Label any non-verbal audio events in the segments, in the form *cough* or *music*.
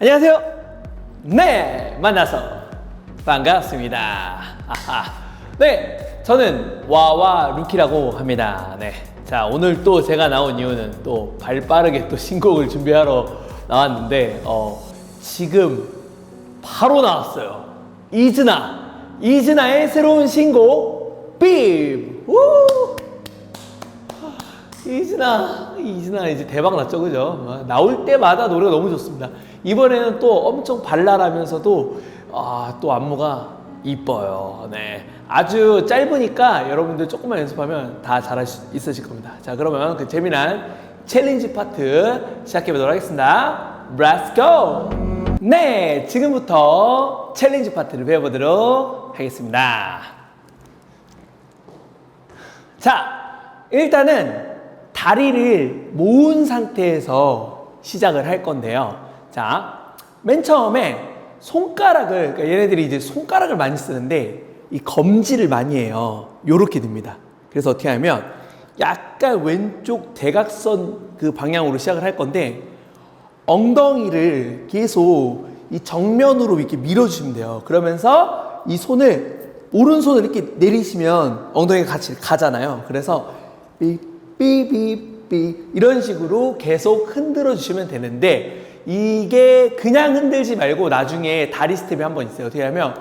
안녕하세요. 네, 만나서 반갑습니다. 아하. 네, 저는 와와 루키라고 합니다. 네. 자, 오늘 또 제가 나온 이유는 또 발 빠르게 또 신곡을 준비하러 나왔는데, 어, 지금 바로 나왔어요. 이즈나. 이즈나의 새로운 신곡, 삐! 우! 이즈나 이즈나 이제 대박 났죠 그죠? 어, 나올 때마다 노래가 너무 좋습니다. 이번에는 또 엄청 발랄하면서도 아, 또 안무가 이뻐요. 네. 아주 짧으니까 여러분들 조금만 연습하면 다 잘할 수 있으실 겁니다. 자 그러면 그 재미난 챌린지 파트 시작해 보도록 하겠습니다. Let's go! 네 지금부터 챌린지 파트를 배워보도록 하겠습니다. 자, 일단은 다리를 모은 상태에서 시작을 할 건데요. 자, 맨 처음에 손가락을, 그러니까 얘네들이 이제 손가락을 많이 쓰는데 이 검지를 많이 해요. 요렇게 됩니다. 그래서 어떻게 하면 약간 왼쪽 대각선 그 방향으로 시작을 할 건데 엉덩이를 계속 이 정면으로 이렇게 밀어주시면 돼요. 그러면서 이 손을 오른손을 이렇게 내리시면 엉덩이가 같이 가잖아요. 그래서 삐 삐삐삐 이런 식으로 계속 흔들어 주시면 되는데 이게 그냥 흔들지 말고 나중에 다리 스텝이 한 번 있어요. 어떻게 하면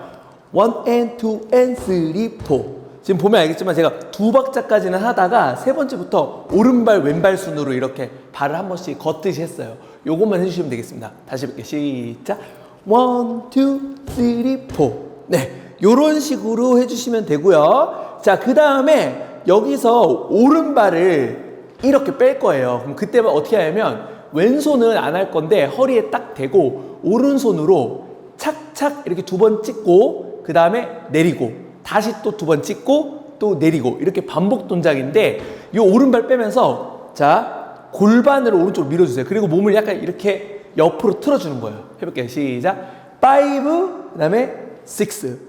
one and two and three four 지금 보면 알겠지만 제가 두 박자까지는 하다가 세 번째부터 오른발 왼발 순으로 이렇게 발을 한 번씩 걷듯이 했어요. 요것만 해주시면 되겠습니다. 다시 볼게요. 시작. one, two, three, four. 네. 요런 식으로 해주시면 되고요. 자, 그 다음에 여기서 오른발을 이렇게 뺄 거예요. 그럼 그때만 어떻게 하냐면 왼손은 안 할 건데 허리에 딱 대고 오른손으로 착착 이렇게 두 번 찍고 그 다음에 내리고 다시 또 두 번 찍고 또 내리고 이렇게 반복 동작인데 이 오른발 빼면서 자 골반을 오른쪽으로 밀어주세요. 그리고 몸을 약간 이렇게 옆으로 틀어주는 거예요. 해볼게요. 시작. 5, 그 다음에 6.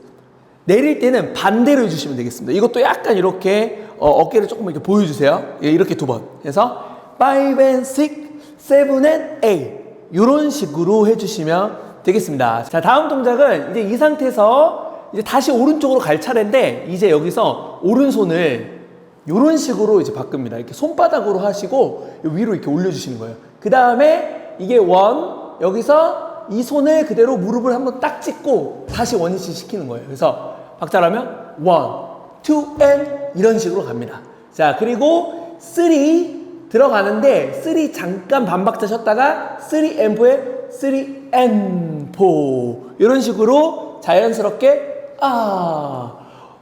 내릴 때는 반대로 해주시면 되겠습니다. 이것도 약간 이렇게 어, 깨를 조금 이렇게 보여주세요. 예, 이렇게 두 번. 그래서 5 and 6, 7 and 8 이런 식으로 해주시면 되겠습니다. 자 다음 동작은 이제 이 상태에서 이제 다시 오른쪽으로 갈 차례인데 이제 여기서 오른손을 이런 식으로 이제 바꿉니다. 이렇게 손바닥으로 하시고 위로 이렇게 올려주시는 거예요. 그 다음에 이게 원 여기서 이 손을 그대로 무릎을 한번 딱 찍고 다시 원위치 시키는 거예요. 그래서 박자라면 원, 투, 앤 이런 식으로 갑니다. 자 그리고 쓰리 들어가는데 쓰리 잠깐 반박자 쉬었다가 쓰리 앤 포에 쓰리 앤포 이런 식으로 자연스럽게 아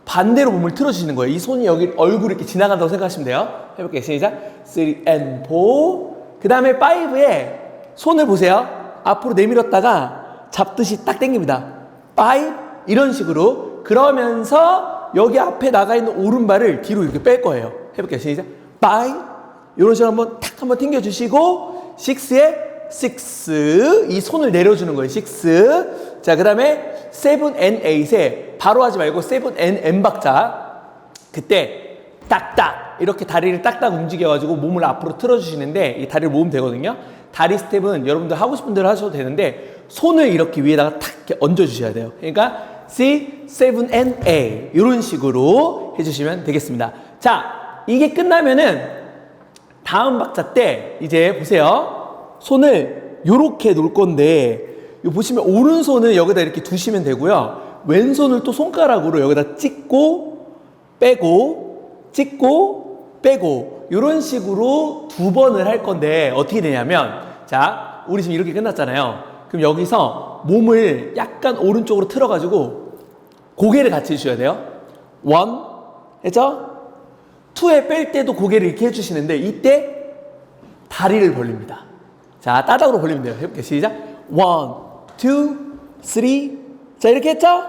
반대로 몸을 틀어주시는 거예요. 이 손이 여기 얼굴 이렇게 지나간다고 생각하시면 돼요. 해볼게요. 시작. 3 and 4. 그 다음에 5에 손을 보세요. 앞으로 내밀었다가 잡듯이 딱 당깁니다. 5 이런 식으로 그러면서 여기 앞에 나가 있는 오른발을 뒤로 이렇게 뺄 거예요. 해볼게요. 시작. 5 이런 식으로 한번 탁 한번 당겨주시고 6에 6. 이 손을 내려주는 거예요. 6. 자, 그 다음에 7 and 8에 바로 하지 말고 7 and N 박자. 그때 딱딱 이렇게 다리를 딱딱 움직여가지고 몸을 앞으로 틀어주시는데 이 다리를 모으면 되거든요. 다리 스텝은 여러분들 하고 싶은 대로 하셔도 되는데 손을 이렇게 위에다가 탁 이렇게 얹어주셔야 돼요. 그러니까 C, 7 and A 이런 식으로 해주시면 되겠습니다. 자, 이게 끝나면은 다음 박자 때 이제 보세요. 손을 요렇게 놓을 건데 요 보시면 오른손을 여기다 이렇게 두시면 되고요. 왼손을 또 손가락으로 여기다 찍고 빼고 찍고 빼고 이런 식으로 두 번을 할 건데 어떻게 되냐면 자 우리 지금 이렇게 끝났잖아요. 그럼 여기서 몸을 약간 오른쪽으로 틀어가지고 고개를 같이 해주셔야 돼요. 원 했죠? 투에 뺄 때도 고개를 이렇게 해주시는데 이때 다리를 벌립니다. 자, 따닥으로 벌리면 돼요. 해볼게요. 시작. 원, 투, 쓰리. 자, 이렇게 했죠?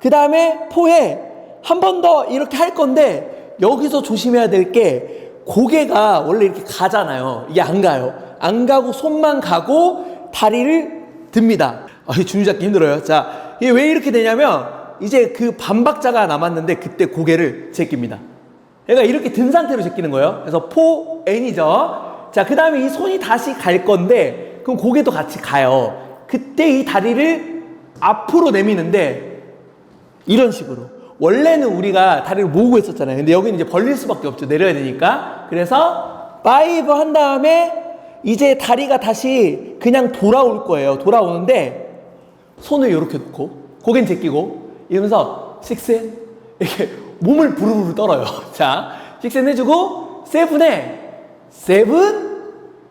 그 다음에 포에 한 번 더 이렇게 할 건데 여기서 조심해야 될 게 고개가 원래 이렇게 가잖아요. 이게 안 가요. 안 가고 손만 가고 다리를 듭니다. 아, 이 줄잡기 힘들어요. 자, 이게 왜 이렇게 되냐면 이제 그 반박자가 남았는데 그때 고개를 제낍니다. 그러니까 이렇게 든 상태로 제끼는 거예요. 그래서 포 N이죠. 자, 그 다음에 이 손이 다시 갈 건데, 그럼 고개도 같이 가요. 그때 이 다리를 앞으로 내미는데 이런 식으로 원래는 우리가 다리를 모으고 있었잖아요. 근데 여기는 이제 벌릴 수밖에 없죠. 내려야 되니까. 그래서 파이브 한 다음에 이제 다리가 다시 그냥 돌아올 거예요. 돌아오는데 손을 이렇게 놓고 고개는 제끼고 이러면서 식센 이렇게 몸을 부르르 떨어요. *laughs* 자, 식센 해주고 세븐에 세븐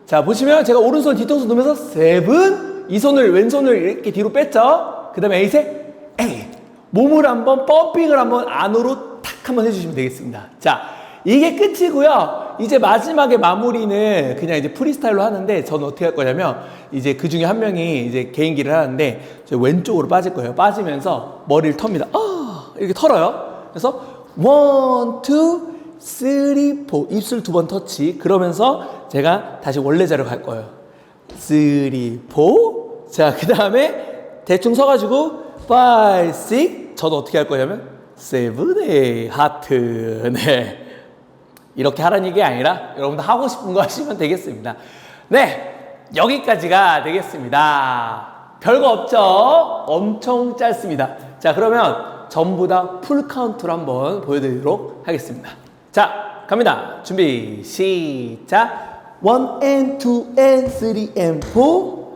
자 보시면 제가 오른손 뒤통수 놓으면서 세븐 이 손을 왼손을 이렇게 뒤로 뺐죠. 그 다음에 에잇에 에잇 몸을 한번 펌핑을 한번 안으로 탁 한번 해주시면 되겠습니다. 자 이게 끝이고요. 이제 마지막에 마무리는 그냥 이제 프리스타일로 하는데 저는 어떻게 할 거냐면 이제 그 중에 한 명이 이제 개인기를 하는데 저 왼쪽으로 빠질 거예요. 빠지면서 머리를 텁니다. 아 이렇게 털어요. 그래서 원, 투, 쓰리, 포 입술 두 번 터치 그러면서 제가 다시 원래 자리로 갈 거예요. 쓰리, 포. 자, 그 다음에 대충 서가지고 파이, 식. 저는 어떻게 할 거냐면 세븐, 에이, 하트. 네. 이렇게 하라는 얘기 아니라 여러분들 하고 싶은 거 *laughs* 하시면 되겠습니다. 네. 여기까지가 되겠습니다. 별거 없죠? 엄청 짧습니다. 자, 그러면 전부 다 풀 카운트로 한번 보여드리도록 하겠습니다. 자, 갑니다. 준비, 시작. 1 and 2 and 3 and 4,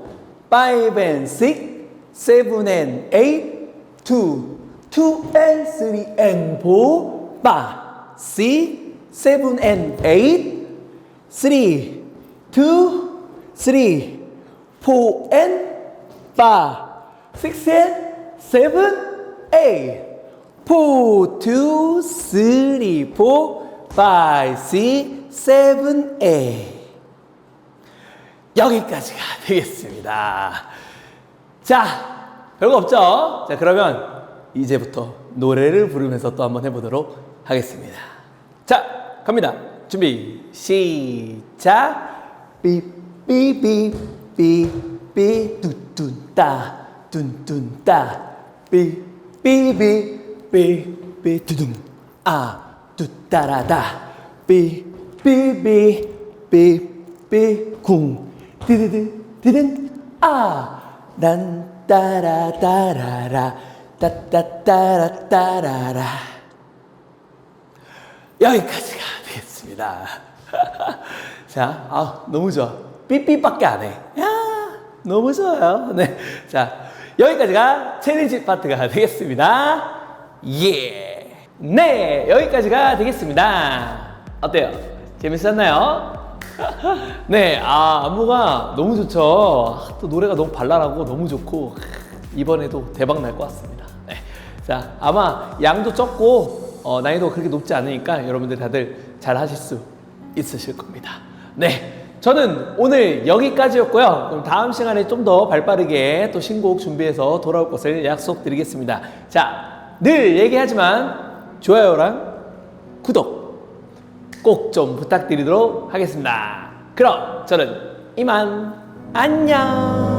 5 and 6, 7 and 8, 2, 2 and 3 and 4, 5, 6, 7 and 8, 3, 2, 3, 4 and 5, 6 and 7, 8, 4, 2, 3, 4, 5, 6, 7, 8. 여기까지가 *laughs* 되겠습니다. 자, 별거 없죠? 자, 그러면 이제부터 노래를 부르면서 또 한번 해보도록 하겠습니다. 자, 갑니다. 준비, 시작. 삐삐삐삐삐 뚜뚜따 뚠뚠따 삐삐삐삐삐 두둥 아 뚜따라다 삐삐삐삐삐 궁 디디디 디딘 아난 따라따라라 따따따라따라라 여기까지가 되겠습니다. *laughs* 자, 아, 너무 좋아. 삐삐밖에 안 해. 야, 너무 좋아요. 네. 자, 여기까지가 챌린지 파트가 되겠습니다. 예. 네, 여기까지가 되겠습니다. 어때요? 재밌었나요? *laughs* 네, 아, 안무가 너무 좋죠. 아, 또 노래가 너무 발랄하고 너무 좋고, 이번에도 대박 날 것 같습니다. 네. 자, 아마 양도 적고, 어, 난이도가 그렇게 높지 않으니까 여러분들 다들 잘 하실 수 있으실 겁니다. 네. 저는 오늘 여기까지였고요. 그럼 다음 시간에 좀 더 발빠르게 또 신곡 준비해서 돌아올 것을 약속드리겠습니다. 자, 늘 얘기하지만 좋아요랑 구독 꼭 좀 부탁드리도록 하겠습니다. 그럼 저는 이만 안녕.